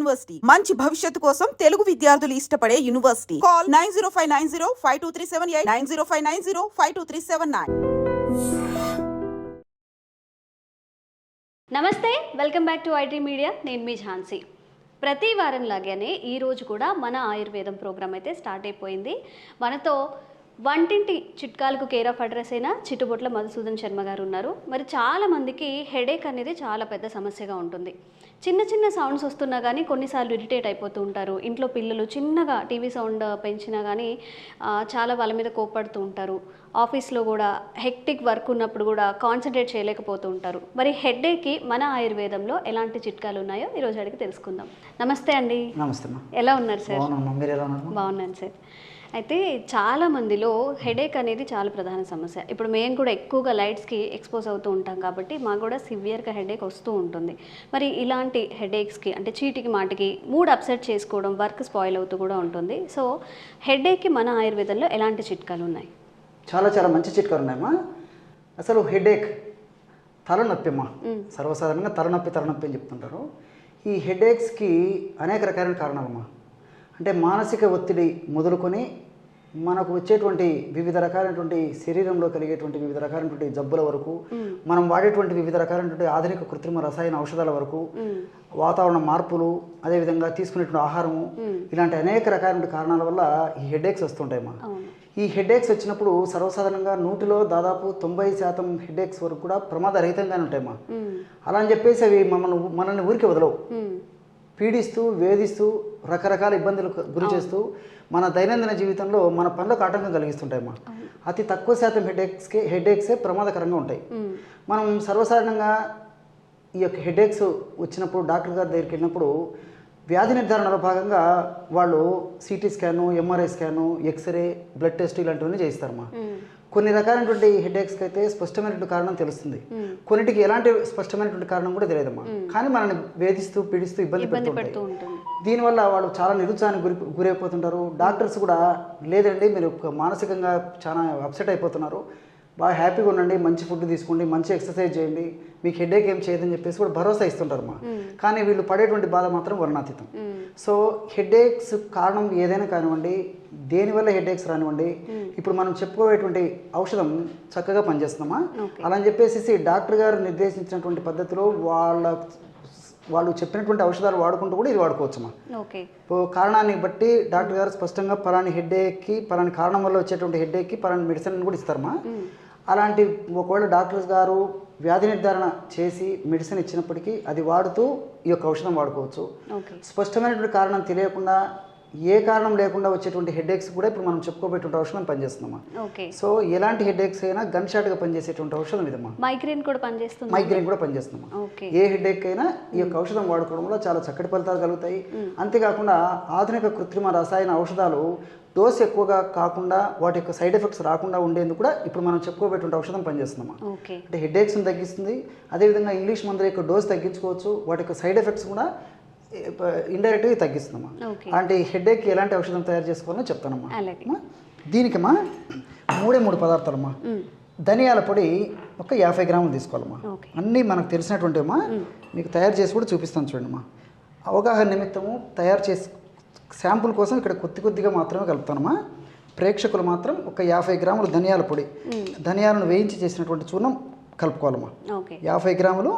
University. మంచి భవిష్యత్తు కోసం తెలుగు విద్యార్థులు ఇష్టపడే university. Call nine zero five nine zero five two three seven eight nine zero five nine zero five two three seven nine. నమస్తే welcome back to IT media. నేను మీ ఝాన్సీ. ప్రతి వారం లాగానే ఈరోజు కూడా మన ఆయుర్వేదం ప్రోగ్రామ్ అయితే స్టార్ట్ అయిపోయింది. మనతో వంటింటి చిట్కాలకు కేర్ ఆఫ్ అడ్రస్ అయిన చిట్టుబొట్ల మధుసూదన్ శర్మ గారు ఉన్నారు. మరి చాలామందికి హెడేక్ అనేది చాలా పెద్ద సమస్యగా ఉంటుంది. చిన్న చిన్న సౌండ్స్ వస్తున్నా కానీ కొన్నిసార్లు ఇరిటేట్ అయిపోతూ ఉంటారు. ఇంట్లో పిల్లలు చిన్నగా టీవీ సౌండ్ పెంచినా కానీ చాలా వాళ్ళ మీద కోప్పడుతూ ఉంటారు. ఆఫీస్లో కూడా హెక్టిక్ వర్క్ ఉన్నప్పుడు కూడా కాన్సన్ట్రేట్ చేయలేకపోతూ ఉంటారు. మరి హెడ్ఏక్కి మన ఆయుర్వేదంలో ఎలాంటి చిట్కాలు ఉన్నాయో ఈరోజు అడిగి తెలుసుకుందాం. నమస్తే అండి. నమస్తే ఎలా ఉన్నారు సార్? బాగున్నాను సార్. అయితే చాలా మందిలో హెడేక్ అనేది చాలా ప్రధాన సమస్య. ఇప్పుడు మేము కూడా ఎక్కువగా లైట్స్కి ఎక్స్పోజ్ అవుతూ ఉంటాం కాబట్టి మాకు కూడా సివియర్గా హెడేక్ వస్తూ ఉంటుంది. మరి ఇలాంటి హెడేక్స్కి అంటే చీటికి మాటికి మూడ్ అప్సెట్ చేసుకోవడం వర్క్ స్పాయిల్ అవుతూ కూడా ఉంటుంది. సో హెడేక్కి మన ఆయుర్వేదంలో ఎలాంటి చిట్కాలు ఉన్నాయి? చాలా చాలా మంచి చిట్కాలు ఉన్నాయమ్మా. అసలు హెడేక్ తలనొప్పి అమ్మా సర్వసాధారణంగా తలనొప్పి తలనొప్పి అని చెప్తుంటారు. ఈ హెడేక్స్కి అనేక రకాలైన కారణాలమ్మా. అంటే మానసిక ఒత్తిడి మొదలుకొని మనకు వచ్చేటువంటి వివిధ రకాలైనటువంటి శరీరంలో కలిగేటువంటి వివిధ రకాలైనటువంటి జబ్బుల వరకు మనం వాడేటువంటి వివిధ రకాలైనటువంటి ఆధునిక కృత్రిమ రసాయన ఔషధాల వరకు వాతావరణ మార్పులు అదేవిధంగా తీసుకునేటువంటి ఆహారము ఇలాంటి అనేక రకాలైన కారణాల వల్ల ఈ హెడేక్స్ వస్తుంటాయమ్మా ఈ హెడేక్స్ వచ్చినప్పుడు సర్వసాధారణంగా నూటిలో దాదాపు తొంభై శాతం హెడేక్స్ వరకు కూడా ప్రమాదరహితంగానే ఉంటాయమ్మా మ్మ్. అలా అని చెప్పేసి అవి మమ్మల్ని మనల్ని ఊరికి వదలవు. పీడిస్తూ వేధిస్తూ రకరకాల ఇబ్బందులకు గురి చేస్తూ మన దైనందిన జీవితంలో మన పనులకు ఆటంకం కలిగిస్తుంటాయమ్మా. అతి తక్కువ శాతం హెడేక్స్కి హెడేక్సే ప్రమాదకరంగా ఉంటాయి. మనం సర్వసాధారణంగా ఈ యొక్క హెడేక్స్ వచ్చినప్పుడు డాక్టర్ గారి దగ్గరికి వెళ్ళినప్పుడు వ్యాధి నిర్ధారణలో భాగంగా వాళ్ళు CT scan MRI scan x-ray blood test ఇలాంటివన్నీ చేయిస్తారమ్మా. మ్మ్. కొన్ని రకాలైనటువంటి హెడేక్స్కి అయితే స్పష్టమైనటువంటి కారణం తెలుస్తుంది. కొన్నిటికి ఎలాంటి స్పష్టమైనటువంటి కారణం కూడా తెలియదమ్మా. కానీ మనల్ని వేధిస్తూ పీడిస్తూ ఇబ్బంది పెడుతుంటాయి పెడుతూ ఉంటుంది. దీనివల్ల వాళ్ళు చాలా నిరుత్సాహానికి గురి గురైపోతుంటారు. డాక్టర్స్ కూడా లేదండి మీరు మానసికంగా చాలా అప్సెట్ అయిపోతున్నారు. బాగా హ్యాపీగా ఉండండి మంచి ఫుడ్ తీసుకోండి మంచి ఎక్సర్సైజ్ చేయండి మీకు హెడేక్ ఏం చేయదని చెప్పేసి కూడా భరోసా ఇస్తుంటారు మా. కానీ వీళ్ళు పడేటువంటి బాధ మాత్రం వర్ణాతీతం. సో హెడేక్స్ కారణం ఏదైనా కానివ్వండి దేనివల్ల హెడేక్స్ రానివ్వండి ఇప్పుడు మనం చెప్పుకోవేటువంటి ఔషధం చక్కగా పనిచేస్తున్నామా. అలా అని చెప్పేసి డాక్టర్ గారు నిర్దేశించినటువంటి పద్ధతిలో వాళ్ళ వాళ్ళు చెప్పినటువంటి ఔషధాలు వాడుకుంటూ కూడా ఇది వాడుకోవచ్చమ్మా. ఇప్పుడు కారణాన్ని బట్టి డాక్టర్ గారు స్పష్టంగా పలాని హెడ్ఏక్కి పలాని కారణం వల్ల వచ్చేటువంటి హెడ్ఏక్కి పలాని మెడిసిన్ కూడా ఇస్తారమ్మా. అలాంటి ఒకవేళ డాక్టర్స్ గారు వ్యాధి నిర్ధారణ చేసి మెడిసిన్ ఇచ్చినప్పటికీ అది వాడుతూ ఈ యొక్క ఔషధం వాడుకోవచ్చు. స్పష్టమైనటువంటి కారణం తెలియకుండా ఏ కారణం లేకుండా వచ్చేటువంటి హెడేక్స్ కూడా ఇప్పుడు మనం చెప్పుకోబెట్టువంటి ఔషధం పనిచేస్తుందమ్మా. సో ఎలాంటి హెడేక్స్ అయినా గన్ షాట్గా పనిచేసేటువంటి ఔషధం ఇదమ్మా. మైగ్రేన్ కూడా పనిచేస్తుంది? మైగ్రేన్ కూడా పనిచేస్తుందమ్మా. ఏ హెడేక్ అయినా ఈ యొక్క ఔషధం వాడుకోవడం వల్ల చాలా చక్కటి ఫలితాలు కలుగుతాయి. అంతేకాకుండా ఆధునిక కృత్రిమ రసాయన ఔషధాలు డోస్ ఎక్కువగా కాకుండా వాటి యొక్క సైడ్ ఎఫెక్ట్స్ రాకుండా ఉండేందుకు కూడా ఇప్పుడు మనం చెప్పుకోబెట్టిన ఔషధం పనిచేస్తుందమ్మా. ఓకే అంటే హెడేక్స్ని తగ్గిస్తుంది. అదేవిధంగా ఇంగ్లీష్ మందుల యొక్క డోస్ తగ్గించుకోవచ్చు. వాటి యొక్క సైడ్ ఎఫెక్ట్స్ కూడా ఇండైరెక్ట్గా తగ్గిస్తుందమ్మా. అలాంటి హెడేక్కి ఎలాంటి ఔషధం తయారు చేసుకోవాలో చెప్తానమ్మా. దీనికమ్మా మూడే మూడు పదార్థాలమ్మా. మ్మ్. ధనియాల పొడి ఒక యాభై గ్రాములు తీసుకోవాలమ్మా. అన్నీ మనకు తెలిసినటువంటి అమ్మా మీకు తయారు చేసి కూడా చూపిస్తాను చూడండి అవగాహన నిమిత్తము తయారు చేసి శాంపుల్ కోసం ఇక్కడ కొద్ది కొద్దిగా మాత్రమే కలుపుతానమ్మా. ప్రేక్షకులు మాత్రం ఒక యాభై గ్రాములు ధనియాల పొడి ధనియాలను వేయించి చేసినటువంటి చూర్ణం కలుపుకోవాలమ్మా. యాభై గ్రాములు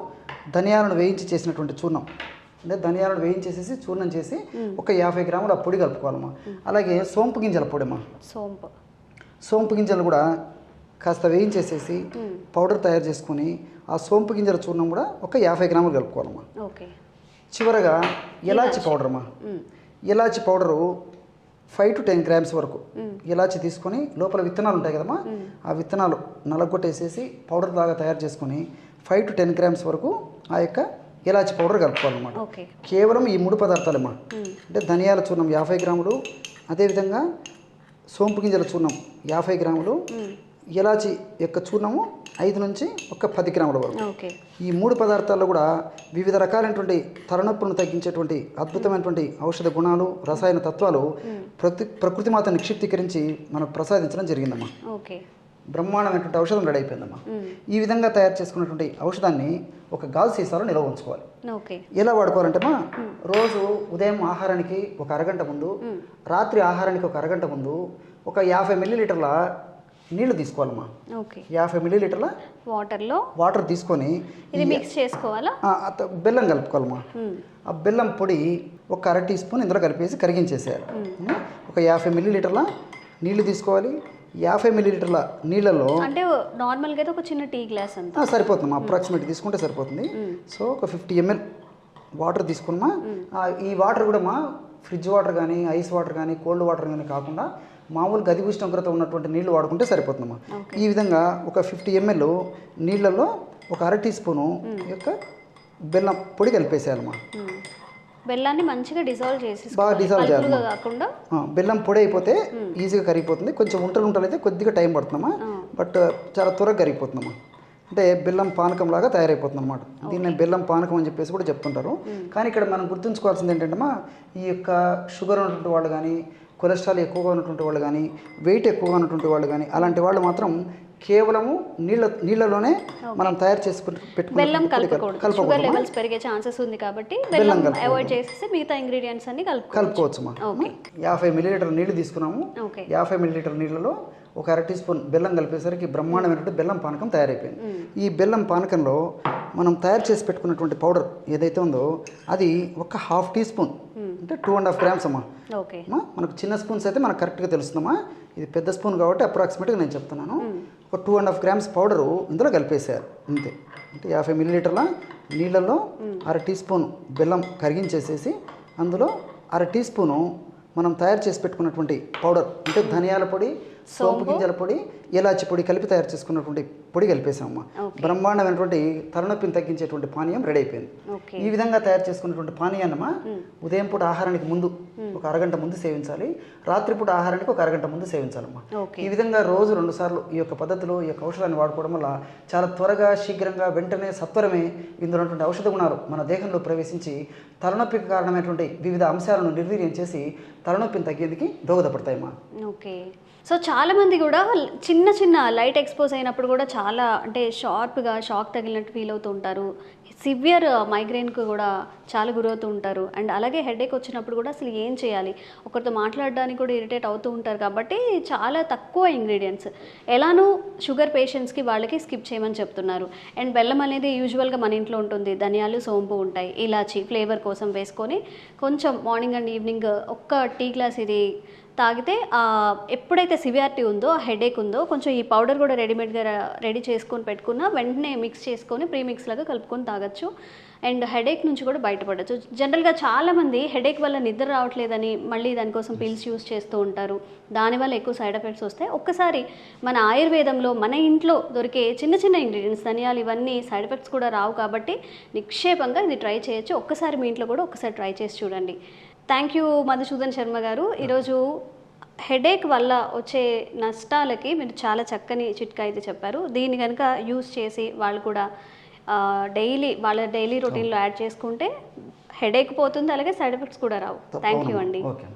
ధనియాలను వేయించి చేసినటువంటి చూర్ణం. అంటే ధనియాలను వేయించేసేసి చూర్ణం చేసి ఒక యాభై గ్రాములు ఆ పొడి కలుపుకోవాలమ్మా. అలాగే సోంపు గింజల పొడిమ్మా. సోంపు. సోంపు గింజలు కూడా కాస్త వేయించేసేసి పౌడర్ తయారు చేసుకొని ఆ సోంపు గింజల చూర్ణం కూడా ఒక యాభై గ్రాములు కలుపుకోవాలమ్మా. ఓకే. చివరగా ఎలాచి పౌడర్ అమ్మా మ్మ్. Elaichi powder five to ten grams వరకు ఎలాచి తీసుకొని లోపల విత్తనాలు ఉంటాయి కదమ్మా. ఆ విత్తనాలు నలగొట్టేసేసి పౌడర్ లాగా తయారు చేసుకొని ఫైవ్ టు టెన్ గ్రామ్స్ వరకు ఆ యొక్క ఎలాచి పౌడర్ కలుపుకోవాలన్నమాట ఓకే. కేవలం ఈ మూడు పదార్థాలమ్మా అంటే ధనియాల చూర్ణం యాభై గ్రాములు అదేవిధంగా సోంపు గింజల చూర్ణం యాభై గ్రాములు ఎలాచి యొక్క చూర్ణము ఐదు నుంచి ఒక పది గ్రాముల వరకు. ఈ మూడు పదార్థాల్లో కూడా వివిధ రకాలైనటువంటి తలనొప్పులను తగ్గించేటువంటి అద్భుతమైనటువంటి ఔషధ గుణాలు రసాయన తత్వాలు ప్రకృతి ప్రకృతి మాత నిక్షిప్తీకరించి మనకు ప్రసాదించడం జరిగిందమ్మా. ఓకే. బ్రహ్మాండమైనటువంటి ఔషధం రెడీ అయిపోయిందమ్మా. ఈ విధంగా తయారు చేసుకున్నటువంటి ఔషధాన్ని ఒక గాజు సీసాలో నిల్వ ఉంచుకోవాలి. ఓకే. ఎలా వాడుకోవాలంటే మా రోజు ఉదయం ఆహారానికి ఒక అరగంట ముందు రాత్రి ఆహారానికి ఒక అరగంట ముందు ఒక యాభై మిల్లీలీటర్ల నీళ్ళు తీసుకోవాలమ్మా. ఓకే. యాభై మిల్లీలీటర్ల వాటర్లో? వాటర్ తీసుకొని ఇది మిక్స్ చేసుకోవాలా? బెల్లం కలుపుకోవాలమ్మా. ఆ బెల్లం పొడి ఒక అర టీ స్పూన్ ఇందులో కలిపేసి కరిగించేసేయాలి. ఒక యాభై మిల్లీలీటర్ల నీళ్ళు తీసుకోవాలి. యాభై మిల్లీలీటర్ల నీళ్ళలో అంటే నార్మల్గా అయితే ఒక చిన్న టీ గ్లాస్ అంత. ఆ, సరిపోతుందమ్మా అప్రాక్సిమేట్ తీసుకుంటే సరిపోతుంది. సో ఒక ఫిఫ్టీ ఎంఎల్ వాటర్ తీసుకున్నామా? ఈ వాటర్ కూడా మా ఫ్రిడ్జ్ వాటర్ కానీ ఐస్ వాటర్ కానీ కోల్డ్ వాటర్ కానీ కాకుండా మామూలు గది ఉష్ణోగ్రత ఉన్నటువంటి నీళ్ళు వాడుకుంటే సరిపోతుందమ్మా. ఈ విధంగా ఒక ఫిఫ్టీ ఎంఎల్ నీళ్ళల్లో ఒక అర టీ స్పూను యొక్క బెల్లం పొడి కలిపేసేయాలమ్మా. మ్మ్. బెల్లాన్ని మంచిగా డిజాల్వ్ చేసి బాగా dissolve చేయాలమ్మా. కాకుండా. బెల్లం పొడి అయిపోతే ఈజీగా కరిగిపోతుంది. కొంచెం ఉంటలు ఉంటలు అయితే కొద్దిగా టైం పడుతుందమ్మా. బట్ చాలా త్వరగా కరిగిపోతుందమ్మా. అంటే బెల్లం పానకం లాగా తయారైపోతుంది అనమాట దీన్ని బెల్లం పానకం అని చెప్పేసి కూడా చెప్తుంటారు. కానీ ఇక్కడ మనం గుర్తుంచుకోవాల్సింది ఏంటంటే ఈ యొక్క షుగర్ ఉన్నటువంటి వాళ్ళు కానీ కొలెస్ట్రాల్ ఎక్కువగా ఉన్నటువంటి వాళ్ళు కానీ వెయిట్ ఎక్కువగా ఉన్నటువంటి వాళ్ళు కానీ అలాంటి వాళ్ళు మాత్రం కేవలము నీళ్ళ నీళ్ళలోనే మనం తయారు చేసుకుని బెల్లం కలపకూడదు షుగర్ లెవెల్స్ పెరిగే ఛాన్సెస్ ఉంది కాబట్టి బెల్లం అవాయిడ్ చేసేసి మిగతా ఇంగ్రీడియంట్స్ అన్ని కలుపుకోవచ్చు. ఓకే యాభై మిల్లీలీటర్ నీళ్ళు తీసుకున్నాము. యాభై మిల్లీలీటర్ నీళ్ళలో ఒక అర టీ స్పూన్ బెల్లం కలిపేసరికి బ్రహ్మాండమైనటువంటి బెల్లం పానకం తయారైపోయింది. ఈ బెల్లం పానకంలో మనం తయారు చేసి పెట్టుకున్నటువంటి పౌడర్ ఏదైతే ఉందో అది ఒక హాఫ్ టీ స్పూన్ అంటే టూ అండ్ హాఫ్ గ్రామ్స్ అమ్మా. మనకు చిన్న స్పూన్స్ అయితే మనకు కరెక్ట్గా తెలుస్తుందమ్మా. ఇది పెద్ద స్పూన్ కాబట్టి అప్రాక్సిమేట్గా నేను చెప్తున్నాను. ఒక two and half grams powder ఇందులో కలిపేసేయాలి అంతే. అంటే యాభై మిల్లీలీటర్ల నీళ్ళల్లో అర టీ స్పూన్ బెల్లం కరిగించేసేసి అందులో అర టీ స్పూను మనం తయారు చేసి పెట్టుకున్నటువంటి పౌడర్ అంటే ధనియాల పొడి సోంపు గింజల పొడి ఎలాచి పొడి కలిపి తయారు చేసుకున్నటువంటి పొడి కలిపేసామమ్మా బ్రహ్మాండమైనటువంటి తలనొప్పిని తగ్గించేటువంటి పానీయం రెడీ అయిపోయింది. ఈ విధంగా తయారు చేసుకున్నటువంటి పానీయాన్నమా ఉదయం పూట ఆహారానికి ముందు ఒక అరగంట ముందు సేవించాలి రాత్రిపూట ఆహారానికి ఒక అరగంట ముందు సేవించాలమ్మా. ఈ విధంగా రోజు రెండు సార్లు ఈ యొక్క పద్ధతిలో ఈ యొక్క ఔషధాన్ని వాడుకోవడం వల్ల చాలా త్వరగా శీఘ్రంగా వెంటనే సత్వరమే ఇందులో ఉన్నటువంటి ఔషధ గుణాలు మన దేహంలో ప్రవేశించి తలనొప్పికి కారణమైనటువంటి వివిధ అంశాలను నిర్వీర్యం చేసి తలనొప్పిని తగ్గేందుకు దోహదపడతాయమ్మా. ఓకే. సో చాలా మంది కూడా చిన్న చిన్న చిన్న లైట్ ఎక్స్పోజ్ అయినప్పుడు కూడా చాలా అంటే షార్ప్గా షాక్ తగిలినట్టు ఫీల్ అవుతూ ఉంటారు. సివియర్ మైగ్రెయిన్కు కూడా చాలా గురవుతూ ఉంటారు. అండ్ అలాగే హెడేక్ వచ్చినప్పుడు కూడా అసలు ఏం చేయాలి? ఒకరితో మాట్లాడడానికి కూడా ఇరిటేట్ అవుతూ ఉంటారు కాబట్టి చాలా తక్కువ ఇంగ్రీడియంట్స్. ఎలానూ షుగర్ పేషెంట్స్కి వాళ్ళకి స్కిప్ చేయమని చెప్తున్నారు. అండ్ బెల్లం అనేది యూజువల్గా మన ఇంట్లో ఉంటుంది. ధనియాలు సోంపు ఉంటాయి. ఇలాచి ఫ్లేవర్ కోసం వేసుకొని కొంచెం మార్నింగ్ అండ్ ఈవినింగ్ ఒక్క టీ గ్లాస్ ఇది తాగితే ఎప్పుడైతే సివియారిటీ ఉందో ఆ హెడేక్ ఉందో కొంచెం ఈ పౌడర్ కూడా రెడీమేడ్గా రెడీ చేసుకొని పెట్టుకున్న వెంటనే మిక్స్ చేసుకొని ప్రీ మిక్స్ లాగా కలుపుకొని తాగొచ్చు. అండ్ హెడేక్ నుంచి కూడా బయటపడచ్చు. జనరల్గా చాలామంది హెడేక్ వల్ల నిద్ర రావట్లేదని మళ్ళీ దానికోసం పిల్స్ యూస్ చేస్తూ ఉంటారు. దానివల్ల ఎక్కువ సైడ్ ఎఫెక్ట్స్ వస్తాయి. ఒక్కసారి మన ఆయుర్వేదంలో మన ఇంట్లో దొరికే చిన్న చిన్న ఇంగ్రీడియంట్స్ ధనియాలు ఇవన్నీ సైడ్ ఎఫెక్ట్స్ కూడా రావు కాబట్టి నిక్షేపంగా ఇది ట్రై చేయొచ్చు. ఒక్కసారి మీ ఇంట్లో కూడా ఒకసారి ట్రై చేసి చూడండి. థ్యాంక్ యూ మధుసూదన్ శర్మ గారు. ఈరోజు హెడేక్ వల్ల వచ్చే నష్టాలకి మీరు చాలా చక్కని చిట్కా అయితే చెప్పారు. దీన్ని కనుక యూస్ చేసి వాళ్ళు కూడా డైలీ వాళ్ళ డైలీ రొటీన్లో యాడ్ చేసుకుంటే హెడేక్ పోతుంది అలాగే సైడ్ ఎఫెక్ట్స్ కూడా రావు. థ్యాంక్ యూ అండి. ఓకే